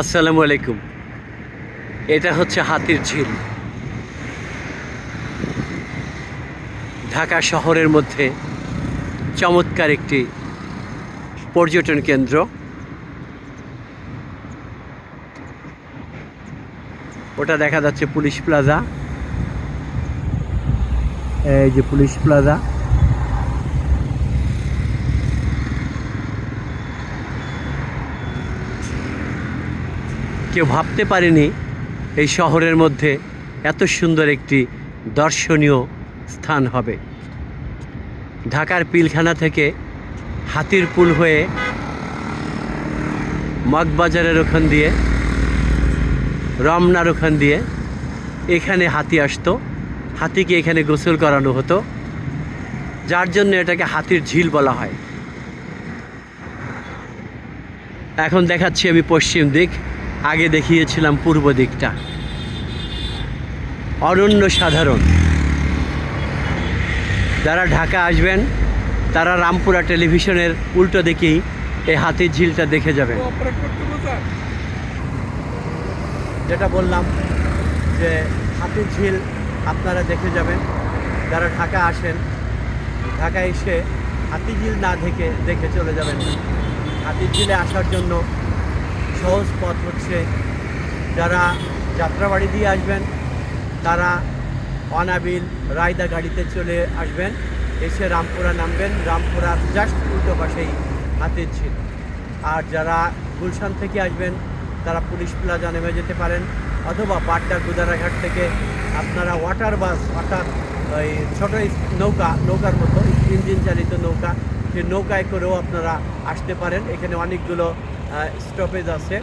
আসসালামু আলাইকুম। এটা হচ্ছে হাতির ঝিল। ঢাকা শহরের মধ্যে চমৎকার একটি পর্যটন কেন্দ্র। ওটা দেখা যাচ্ছে পুলিশ প্লাজা। এই যে পুলিশ প্লাজা। কেউ ভাবতে পারেনি এই শহরের মধ্যে এত সুন্দর একটি দর্শনীয় স্থান হবে। ঢাকার পিলখানা থেকে হাতির পুল হয়ে মগবাজারের ওখান দিয়ে, রমনার ওখান দিয়ে এখানে হাতি আসতো। হাতিকে এখানে গোসল করানো হতো। যার জন্য এটাকে হাতির ঝিল বলা হয়। এখন দেখাচ্ছি আমি পশ্চিম দিক। আগে দেখিয়েছিলাম পূর্ব দিকটা। অনন্য সাধারণ। যারা ঢাকা আসবেন তারা রামপুরা টেলিভিশনের উল্টো দিকেই এই হাতির ঝিলটা দেখে যাবেন। যেটা বললাম যে হাতির ঝিল আপনারা দেখে যাবেন। যারা ঢাকা আসেন ঢাকা এসে হাতির ঝিল না দেখে দেখে চলে যাবেন। হাতির ঝিলে আসার জন্য সহজ পথ হচ্ছে যারা যাত্রাবাড়ি দিয়ে আসবেন, তারা অনাবিল রায়দা গাড়িতে চলে আসবেন, এসে রামপুরা নামবেন রামপুরার জাস্ট উল্টো পাশেই হাতির ঝিল। আর যারা গুলশান থেকে আসবেন, তারা পুলিশ প্লাজা নেমে যেতে পারেন, অথবা বাড্ডা গুদারাঘাট থেকে আপনারা ওয়াটার বাস, অর্থাৎ ওই ছোটো নৌকা, নৌকার মতো, ইঞ্জিন চালিত নৌকা, সেই নৌকায় করেও আপনারা আসতে পারেন। এখানে অনেকগুলো স্টপেজ আছে।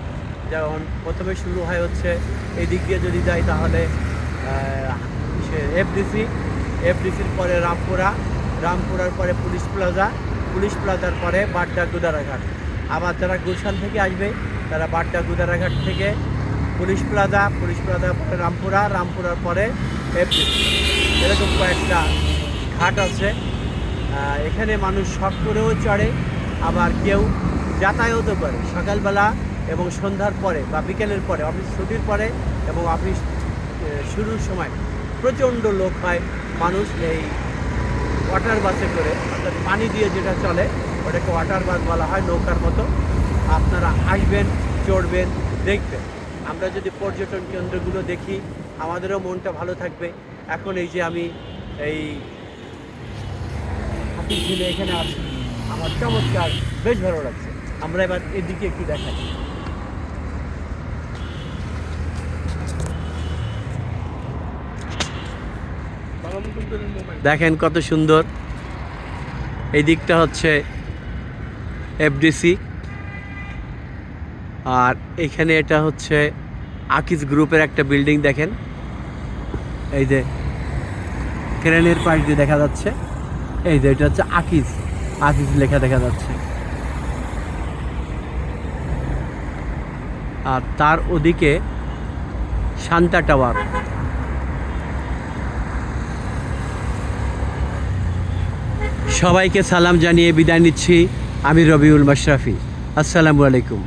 যেমন প্রথমে শুরু হয় হচ্ছে এই দিক দিয়ে যদি যাই তাহলে এফডিসি এফডিসির পরে রামপুরা, রামপুরার পরে পুলিশ প্লাজা, পুলিশ প্লাজার পরে বাড্ডা গুদারাঘাট। আবার যারা গুলশান থেকে আসবে, তারা বাড্ডা গুদারাঘাট থেকে পুলিশ প্লাজা, পুলিশ প্লাজার পরে রামপুরা, রামপুরার পরে এফডিসি এরকম কয়েকটা ঘাট আছে। এখানে মানুষ শখ করেও চড়ে, আবার কেউ যাতায়াতও করে, সকালবেলা এবং সন্ধ্যার পরে বা বিকেলের পরে অফিস ছুটির পরে এবং অফিস শুরুর সময় প্রচণ্ড লোক হয়, মানুষ এই ওয়াটার বাসে করে, অর্থাৎ পানি দিয়ে যেটা চলে, ওটাকে ওয়াটার বাস বলা হয় নৌকার মতো। আপনারা আসবেন চড়বেন, দেখবেন। আমরা যদি পর্যটন কেন্দ্রগুলো দেখি, আমাদেরও মনটা ভালো থাকবে। এখন এই যে আমি এই হাতির ঝিলে এখানে আছি আমার চমৎকার বেশ ভালো লাগছে। আমরা এবার এদিকে একটু দেখাই। দেখেন কত সুন্দর। এই দিকটা হচ্ছে এফডিসি। আর এখানে এটা হচ্ছে আকিজ গ্রুপের একটা বিল্ডিং দেখেন। এই যে ক্রেনের পাশ দিয়ে দেখা যাচ্ছে। এই যে এটা হচ্ছে আকিজ। আকিজ লেখা দেখা যাচ্ছে। আর তার ওদিকে শান্তা টাওয়ার। সবাইকে সালাম জানিয়ে বিদায় নিচ্ছি আমি রবিউল মাশরাফি। আসসালামু আলাইকুম।